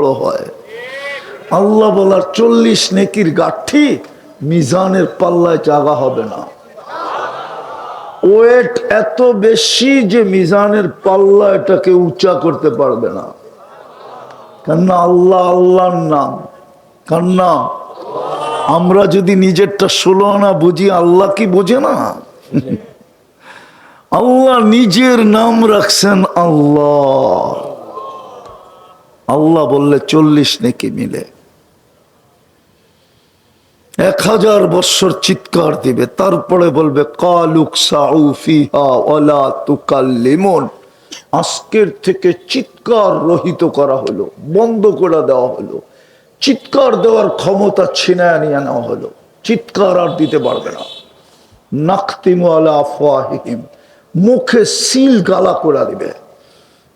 বড় হয়। আল্লাহ বলার চল্লিশ নেকির গাঠি মিজানের পাল্লায় জাগা হবে না। ওয়েট এত বেশি যে মিজানের পাল্লা এটাকে উঁচা করতে পারবে না। কেননা আল্লাহ আল্লাহর নাম। কান্না আমরা যদি নিজেরটা ষোলো আনা বুঝি, আল্লাহ কি বোঝে না? আল্লাহ নিজের নাম রাখছেন আল্লাহ। আল্লাহ বললে চল্লিশ নেকি মিলে। এক হাজার বৎসর চিৎকার দিবে, তারপরে বলবে, কালুক তুকাল্লিমন। আজকের থেকে চিৎকার রহিত করা হলো, বন্ধ করে দেওয়া হলো। চিৎকার দেওয়ার ক্ষমতা ছিনায় নিয়ে নেওয়া হলো, চিৎকার আর দিতে পারবে না। নাকতিমু আলা আফওয়াহিহিম, মুখে সিল গালা করে দিবে।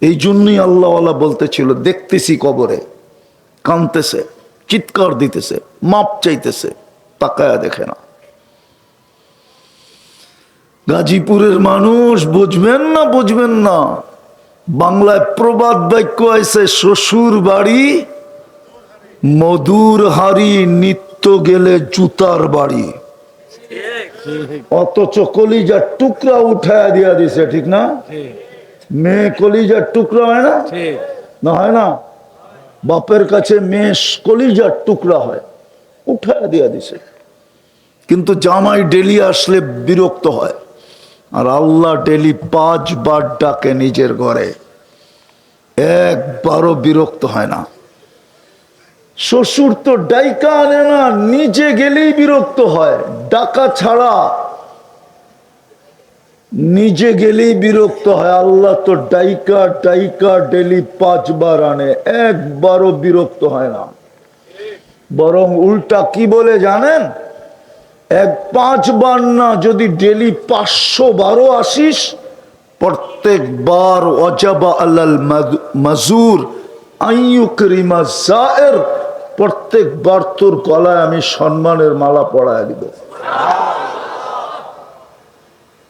এই জন্যই আল্লাহওয়ালা বলতেছিল, দেখতেছি কবরে। কানতেছে, চিৎকার দিতেছে, মাপ চাইতেছে, তাকায়া দেখে না। গাজীপুরের মানুষ বুঝবেন না বুঝবেন না। বাংলায় প্রবাদ বাক্য আছে, শ্বশুর বাড়ি, মধুর হারি নিত্য গেলে জুতার বাড়ি। অথচ কলিজার টুকরা উঠায় দিয়া দিছে, ঠিক না? মেয়ে কলিজার টুকরা হয় না? না হয় না? বাপের কাছে মেয়ে কলিজার টুকরা হয়। উঠায় দিয়া দিছে। কিন্তু জামাই ডেলি আসলে বিরক্ত হয়। আর আল্লাহ ডেলি পাঁচবার ডাকে নিজের ঘরে। একবারও বিরক্ত হয় না। শ্বশুর তো ডাইকা আনে না নিজে গেলেই বিরক্ত হয়। ডাকা ছাড়া নিজে গেলেই বিরক্ত হয়। আল্লাহ তো ডাইকা ডাইকা ডেলি পাঁচবার আনে, একবারও বিরক্ত হয় না। বরং উল্টা কি বলে জানেন? এক পাঁচবার না, যদি ডেলি পাঁচশো বারো আসিস, প্রত্যেকবার অজাবা আল্লাল মাজুর প্রত্যেকবার তোর গলায় আমি সম্মানের মালা পড়ায় দিব।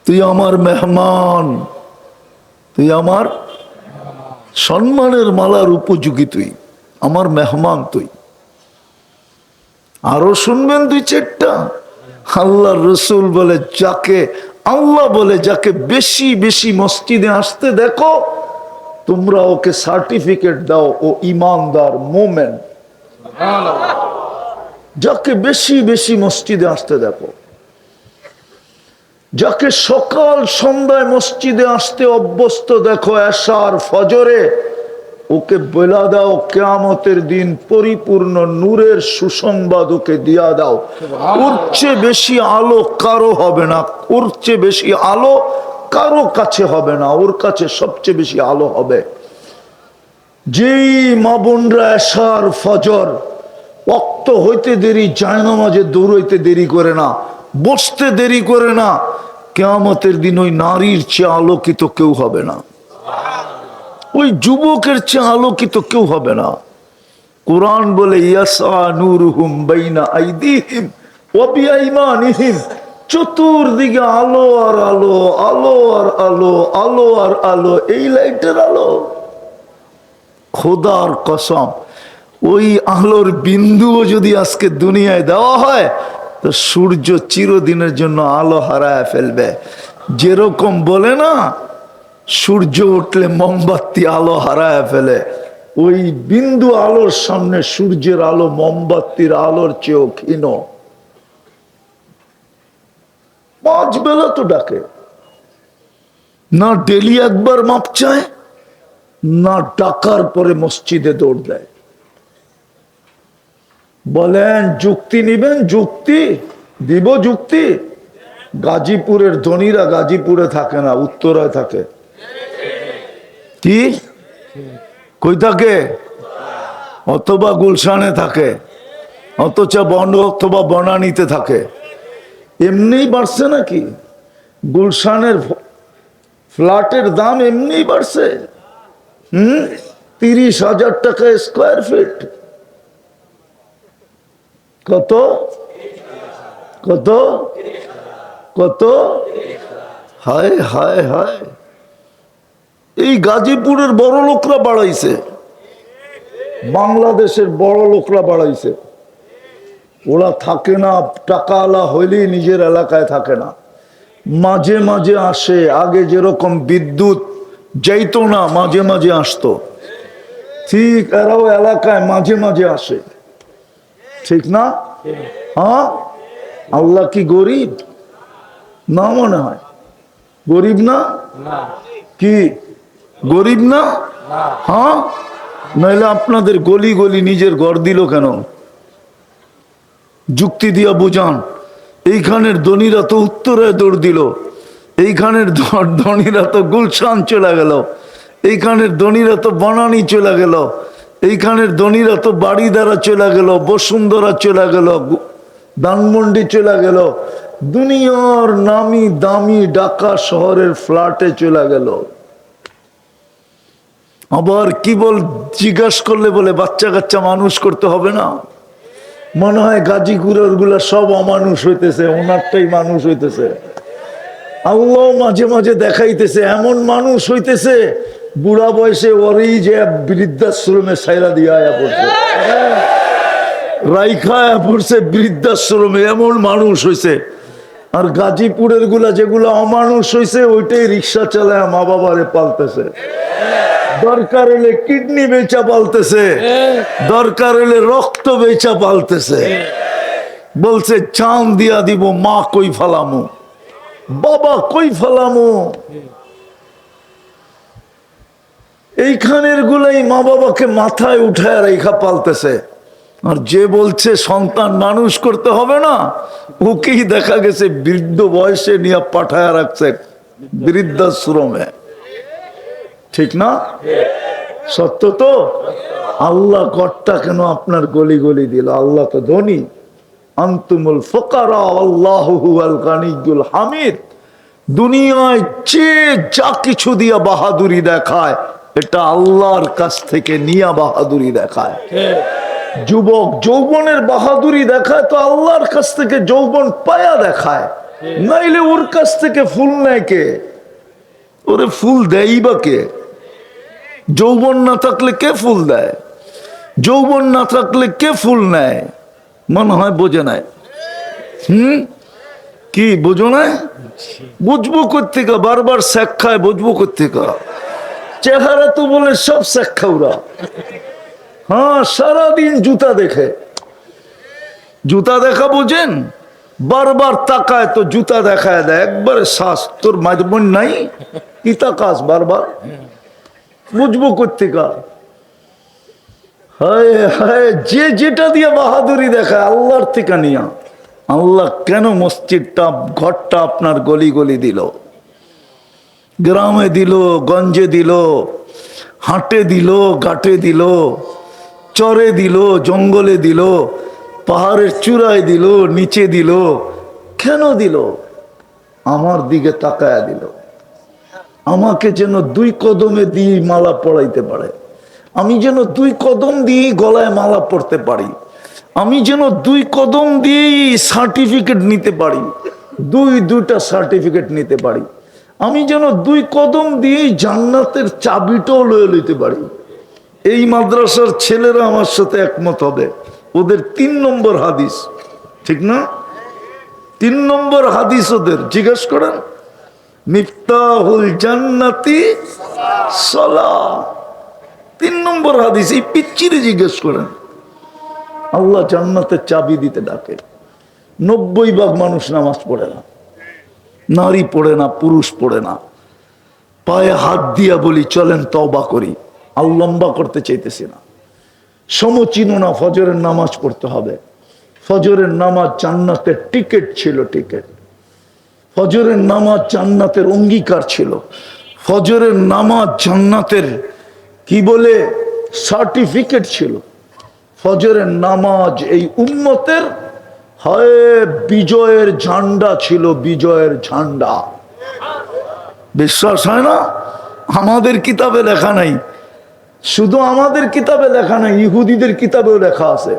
তুই আমার মেহমান। তুই আমার সম্মানের মালার উপযোগী তুই। আমার মেহমান তুই। আরও শুনবেন দুই চারটা? আল্লাহ রসুল বলে যাকে আল্লাহ বলে যাকে বেশি বেশি মসজিদে আসতে দেখো তোমরা ওকে সার্টিফিকেট দাও ও ইমানদার মোমেন। যাকে বেশি বেশি মসজিদে আসতে দেখো। যাকে সকাল সন্ধ্যায় মসজিদে আসতে অভ্যস্ত দেখো এশার ফজরে ওকে বলা দাও কেয়ামতের দিন পরিপূর্ণ নূরের সুসংবাদ ওকে দিয়া দাও। ওর চেয়ে বেশি আলো কারও হবে না ওর চেয়ে বেশি আলো কারও কাছে হবে না ওর কাছে সবচেয়ে বেশি আলো হবে। যেই মা বোনরা এশার ফজর অক্ত হইতে দেরি জায়নামাজে দৌড়ইতে দেরি করে না বসতে দেরি করে না কেয়ামতের দিন ওই নারীর চেয়ে আলোকিত কেউ হবে না। ওই যুবকের চেয়ে আলোকিত কেউ হবে না। কোরআন বলে চতুর্দিকে আলো আর আলো আলো আর আলো আলো আর আলো, এই লাইটের আলো। খোদার কসম, ওই আলোর বিন্দুও যদি আজকে দুনিয়ায় দেওয়া হয় তো সূর্য চিরদিনের জন্য আলো হারায় ফেলবে। যেরকম বলে না, সূর্য উঠলে মোমবাতি আলো হারায় ফেলে। ওই বিন্দু আলোর সামনে সূর্যের আলো মোমবাতির আলোর চেয়েও ক্ষীণ। পাঁচ বেলা তো ডাকে। না ডেলি একবার মাপ চায়, না ডাকার পরে মসজিদে দৌড় দেয়। বলেন, যুক্তি নিবেন, যুক্তি দিব, যুক্তি। গাজীপুরের ধনীরা গাজীপুরে থাকে না, উত্তরায় থাকে। কি? কই থাকে? অথবা গুলশানে থাকে, অথচ বন, অথবা বনানীতে থাকে। এমনিই বাড়ছে নাকি? গুলশানের ফ্ল্যাটের দাম এমনিই বাড়ছে। হুম? তিরিশ হাজার টাকা স্কোয়ার ফিট কত? কত? কত? হায় হায় হায়। এই গাজীপুরের বড় লোকরা বাড়াইছে। বাংলাদেশের বড় লোকরা বাড়াইছে। ওরা থাকে না, টাকাওয়ালা হইলেই নিজের এলাকায় থাকে না। মাঝে মাঝে আসে, আগে যেরকম বিদ্যুৎ যাইতো না, মাঝে মাঝে আসতো। ঠিক এরাও এলাকায় মাঝে মাঝে আসে। ঠিক না? হ্যাঁ? আল্লাহ কি গরিব? না মনে হয়। গরিব না? কি? গরিব না? হ্যাঁ? নইলে আপনাদের গলি গলি নিজের ঘর দিল কেন? যুক্তি দিয়া বুঝান। এইখানের ধনীরা তো উত্তরে দৌড় দিল। এইখানের ধনীরা তো গুলশান চলে গেল। এইখানের ধনীরা তো বনানি চলে গেল। এইখানের ধনীরা তো বাড়ি দ্বারা চলে গেল, বসুন্ধরা চলে গেল, ধানমন্ডি চলে গেল, দুনিয়ার নামি দামি ঢাকা শহরের ফ্ল্যাটে চলে গেল। আবার কি বল জিজ্ঞাসা করলে বলে, বাচ্চা কাচ্চা মানুষ করতে হবে না? মনে হয় গাজীপুরেরগুলা সব অমানুষ হইতেছে, ওনারটাই মানুষ হইতেছে। আল্লাহ মাঝে মাঝে দেখাইতেছে, এমন মানুষ হইতেছে বুড়া বয়সে ওরই যে বৃদ্ধাশ্রমে সাইরা দিয়া আয়া পড়ছে। রাইখা আয়া পড়ছে বৃদ্ধাশ্রমে, এমন মানুষ হইছে। আর গাজীপুরেরগুলা যেগুলা অমানুষ হইছে, ওইটাই রিক্সা চালায় মা বাবারে পালতেছে। দরকার হলে কিডনি বেচা পালতেছে। দরকার হলে রক্ত বেচা পালতেছে। বলছে চাঁদ দিয়া দিব, মা কই ফালামু? বাবা কই ফালামু? এইখানের গুলাই মা বাবাকে মাথায় উঠায় রেখা পালতেছে। আর যে বলছে, সন্তান মানুষ করতে হবে না, ওকেই দেখা গেছে বৃদ্ধ বয়সে নিয়ে পাঠায় রাখছে বৃদ্ধাশ্রমে। ঠিক না? সত্য তো? আল্লাহ গড়টা কেন আপনার গলি গলি দিল? আল্লাহ তো ধনী। আন্তুমুল ফকারা আল্লাহ আল গানিগুল হামিদ। দুনিয়ায় যে যা কিছু দিয়া বাহাদুরি দেখায় এটা আল্লাহর কাছ থেকে নিয়া বাহাদুরি দেখায়। যুবক যৌবনের বাহাদুরি দেখায় তো আল্লাহর কাছ থেকে যৌবন পায়া দেখায়। নাইলে ওর কাছ থেকে ফুল নেয় কে? ওরে ফুল দেয় বা কে? যৌবন না থাকলে কে ফুল দেয়? যৌবন না থাকলে কে ফুল নেয়? মনে হয় বোঝে নাই। হুম? কি, বোঝো না বুঝব কোথেকে বারবার শেখ খায়, বুঝব কোথেকে চেহারা তো বলে সব খাওরা হ্যাঁ সারাদিন জুতা দেখে। জুতা দেখা বোঝেন? বারবার তাকায় তো জুতা দেখায় দেয়। একবারে শ্বাস, তোর মাঝবন নাই? কি তাকাস বারবার? বুঝব কোথেকা হায় হায়, যে যেটা দিয়ে বাহাদুরি দেখায় আল্লাহর থেকে নিয়া। আল্লাহ কেন মসজিদটা, ঘরটা আপনার গলি গলি দিল? গ্রামে দিল, গঞ্জে দিল, হাটে দিল, ঘাটে দিল, চরে দিল, জঙ্গলে দিল, পাহাড়ের চূড়ায় দিল, নিচে দিল, কেন দিল? আমার দিকে তাকায়া দিল। আমাকে যেন দুই কদমে দিয়ে মালা পড়াইতে পারে। আমি যেন দুই কদম দিয়ে গলায় মালা পড়তে পারি। আমি যেন দুই কদম দিয়েই সার্টিফিকেট নিতে পারি। দুই, দুইটা সার্টিফিকেট নিতে পারি। আমি যেন দুই কদম দিয়েই জান্নাতের চাবিটাও লয়ে লইতে পারি। এই মাদ্রাসার ছেলেরা আমার সাথে একমত হবে। ওদের তিন নম্বর হাদিস, ঠিক না? তিন নম্বর হাদিস ওদের, জিজ্ঞেস করেন, মিফতাহুল জান্নাতি সলা। তিন নম্বর হাদিস, এই পিচ্চিরে জিজ্ঞেস করেন, আল্লাহ জান্নাতের চাবি দিতে ডাকে। নব্বই ভাগ মানুষ নামাজ পড়ে না। নারী পড়ে না, পুরুষ পড়ে না। পায়ে হাত দিয়া বলি, চলেন তবা করি। আর লম্বা করতে চাইতেছি না। সমচিন না, ফজরের নামাজ পড়তে হবে। ফজরের নামাজ জান্নাতের টিকিট ছিল টিকিট। ফজরের নামাজ জান্নাতের অঙ্গীকার ছিল। ফজরের নামাজ জান্নাতের, কি বলে, সার্টিফিকেট ছিল। ফজরের নামাজ এই উম্মতের হয়, বিজয়ের ঝান্ডা ছিল, বিজয়ের ঝান্ডা। বিশ্বাস হয় না? আমাদের কিতাবে লেখা নাই। শুধু আমাদের কিতাবে লেখা নাই, ইহুদিদের কিতাবেও লেখা আছে।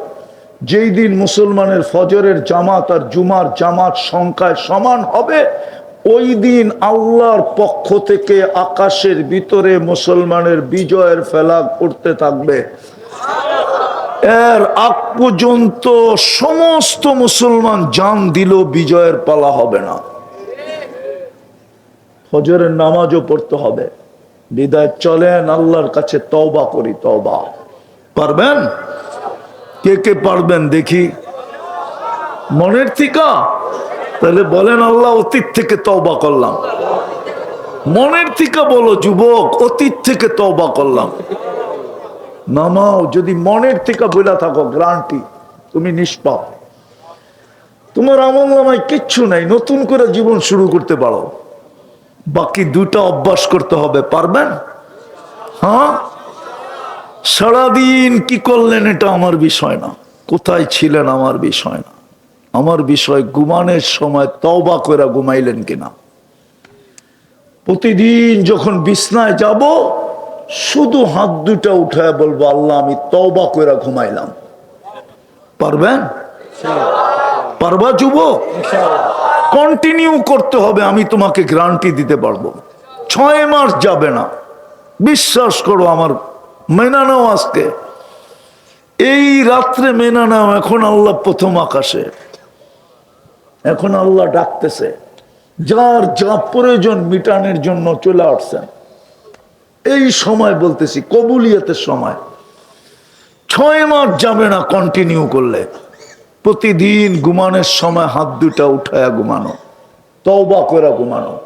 যেই দিন মুসলমানের ফজরের জামাত আর জুমার জামাত সংখ্যায় সমান হবে, ওই দিন আল্লাহর পক্ষ থেকে আকাশের ভিতরে মুসলমানের বিজয়ের ফেলাগ উঠতে থাকবে। এর আগ পর্যন্ত সমস্ত মুসলমান জান দিল, বিজয়ের পালা হবে না। হজরের নামাজও পড়তে হবে। বিদায় চলেন, আল্লাহর কাছে তওবা করি, তওবা। পারবেন? কে কে পারবেন দেখি। মনের থিকা? তাহলে বলেন, আল্লাহ অতীত থেকে তওবা করলাম। মনের থিকা বলো, যুবক, অতীত থেকে তওবা করলাম। নামাও, যদি মনের থেকে বইলা থাকো, গ্রান্টি, তুমি নিষ্পাপ। তোমার আমল নামায় কিচ্ছু নাই, নতুন করে জীবন শুরু করতে পারো। বাকি দুটা অভ্যাস করতে হবে, পারবেন? হ্যাঁ? সারাদিন কি করলেন এটা আমার বিষয় না। কোথায় ছিলেন আমার বিষয় না। আমার বিষয় ঘুমানোর সময় তওবা করে ঘুমাইলেন কিনা। প্রতিদিন যখন বিছনায় যাব শুধু হাত দুটা উঠায় বলব, আল্লাহ, আমি তওবা করে ঘুমাইলাম। পারবেন? পারবা যুবক? কন্টিনিউ করতে হবে, আমি তোমাকে গ্যারান্টি দিতে পারব। ছয় মাস যাবে না। বিশ্বাস করো আমার মেনা নাও আজকে। এই রাত্রে মেনা নাও এখন আল্লাহ প্রথম আকাশে। এখন আল্লাহ ডাকতেছে, যার যা প্রয়োজন মিটানের জন্য চলে আসছেন। এই সময় বলতেছি, কবুলিয়াতের সময়। ছয় মাস যাবে না কন্টিনিউ করলে। প্রতিদিন ঘুমানোর সময় হাত দুটা উঠায়া ঘুমানো, তওবা করে ঘুমানো।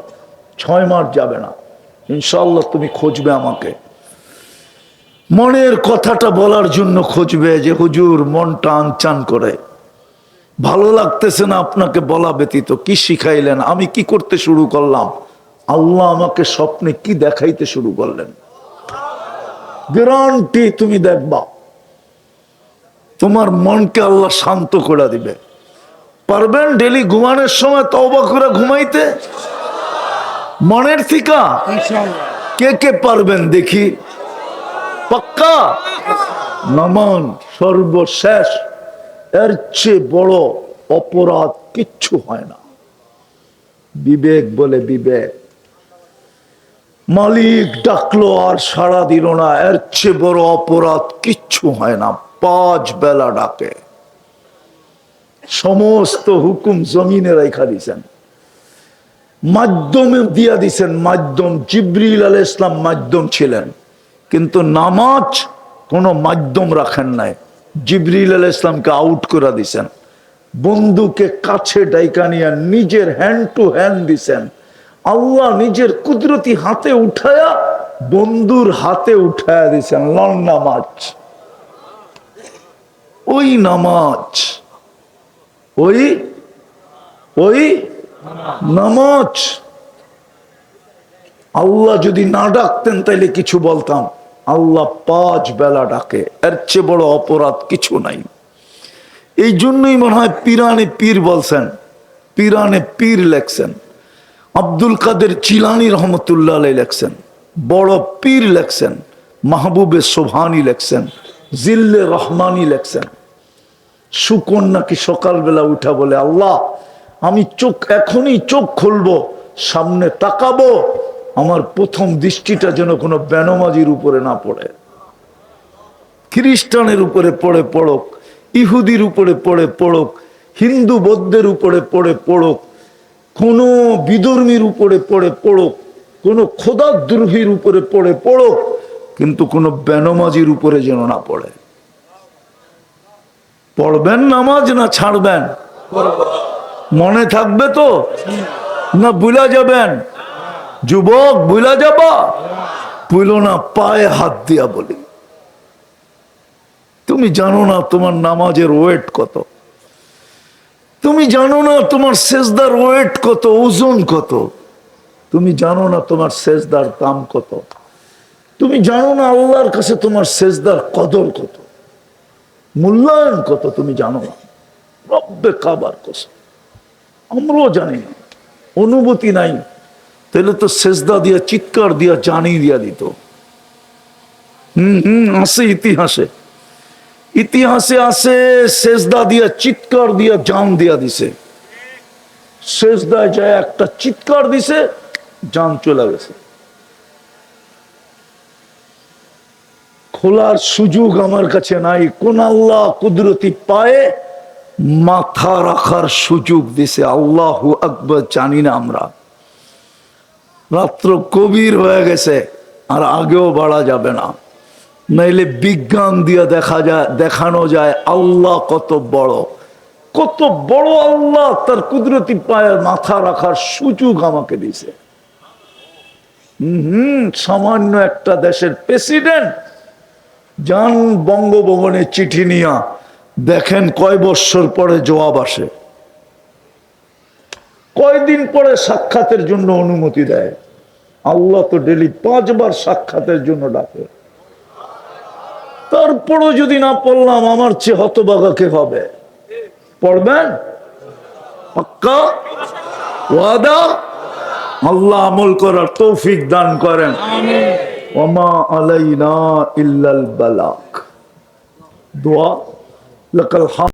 ছয় মাস যাবে না। ইনশাল্লাহ তুমি খুঁজবে আমাকে। মনের কথাটা বলার জন্য খুঁজবে যে হুজুর মনটা আনচান করে। ভালো লাগতেছে না আপনাকে বলা ব্যতীত, কি শিখাইলেন? আমি কি করতে শুরু করলাম? আল্লাহ আমাকে স্বপ্নে কি দেখাইতে শুরু করলেন? গ্যারান্টি তুমি দেখবা। তোমার মনকে আল্লাহ শান্ত করে দিবে। পারবেন ডেলি ঘুমানোর সময় তওবা করে ঘুমাইতে? মনের থিকা? কে কে পারবেন দেখি? পাক্কা? নমন সর্বশেষ। এর চেয়ে বড় অপরাধ কিচ্ছু হয় না। বিবেক বলে বিবেক। মালিক ডাকলো আর সাড়া দিল না। এর চেয়ে বড় অপরাধ কিচ্ছু হয় না। পাঁচ বেলা ডাকে। সমস্ত হুকুম জমিনে রেখা দিছেন। মাধ্যমে দিয়া দিছেন। মাধ্যম জিব্রিল আল ইসলাম মাধ্যম ছিলেন। কিন্তু নামাজ কোনো মাধ্যম রাখেন নাই। জিবরিল আল ইসলামকে আউট করে দিছেন। বন্ধুকে কাছে ডাইকা নিয়ে নিজের হ্যান্ড টু হ্যান্ড দিছেন। আল্লাহ নিজের কুদরতি হাতে উঠায়া বন্ধুর হাতে উঠায়া দিছেন লন নামাজ। ওই নামাজ, ওই ওই নামাজ। আল্লাহ যদি না ডাকতেন তাইলে কিছু বলতাম। আল্লাহ পাঁচ বেলা ডাকে, এর চেয়ে বড় অপরাধ কিছু নাই। এই জন্যই মনে হয় পিরানে পীর বলছেন, পিরানে পীর লেখছেন। আব্দুল কাদের চিলানি রহমতুল্লাহ আলাই লেখছেন, বড় পীর লেখছেন, মাহবুবে সোভানি লেখছেন, জিল্লে রহমানি লেখছেন। সুকন নাকি সকালবেলা উঠা বলে, আল্লাহ, আমি চোখ, এখনই চোখ খুলবো, সামনে তাকাবো, আমার প্রথম দৃষ্টিটা যেন কোনো বেনমাজির উপরে না পড়ে। খ্রিস্টানের উপরে পড়ে পড়ক, ইহুদির উপরে পড়ে পড়ক, হিন্দু বৌদ্ধের উপরে পড়ে পড়ক কোনো বিধর্মীর উপরে পড়ে পড়ক, কোনো খোদাদ্রোহীর উপরে পড়ে পড়ক, কিন্তু কোনো বেনমাজির উপরে যেন না পড়ে। পড়বেন নামাজ না ছাড়বেন? মনে থাকবে তো? না বুলা যাবেন? যুবক বুলা যাবা? বুলো না, পায়ে হাত দিয়া বলি। তুমি জানো না তোমার নামাজের ওয়েট কত? তুমি জানো না তোমার শেষদার ওয়েট কত, ওজন কত? তুমি জানো না তোমার শেষদার দাম কত? তুমি জানো না আল্লাহর কাছে তোমার শেষদার কদর কত? মূল্যায়ন কত তুমি জানো না? রব্বে কাবার কসম। আমরাও জানি না। অনুভূতি নাই। তাহলে তো শেষদা দিয়া, চিৎকার দিয়া জানিয়ে দিয়া দিত। হম হম, আসে ইতিহাসে। ইতিহাসে আসে শেষদা দিয়া, চিৎকার দিয়া, জান দিয়া দিছে। শেষদায় যায় একটা চিৎকার দিছে, জান চলে গেছে। খোলার সুযোগ আমার কাছে নাই। কোন আল্লাহ কুদরতি পায়ে মাথা রাখার সুযোগ দিছে। আল্লাহ আকবর জানি না আমরা। রাত্র কবির হয়ে গেছে, আর আগেও বাড়া যাবে না। নাইলে বিজ্ঞান দিয়ে দেখা যায়, দেখানো যায়, আল্লাহ কত বড়। কত বড় আল্লাহ তার কুদরতি পায়ের মাথা রাখার সুযোগ আমাকে দিছে হম, সামান্য একটা দেশের প্রেসিডেন্ট যান বঙ্গভবনে চিঠি নিয়া দেখেন কয় বৎসর পরে জবাব আসে। কয়দিন পরে সাক্ষাতের জন্য অনুমতি দেয়। আল্লাহ তো ডেলি পাঁচবার সাক্ষাতের জন্য ডাকে। তারপরও যদি না পড়লাম, আমার চেয়ে হতবাগা কে হবে? পড়বেন? পাক্কা? ওয়াদা? আল্লাহ আমল করার তৌফিক দান করেন। ওমা আলাইনা ইল্লাল বালাক। দোয়া, লাকাল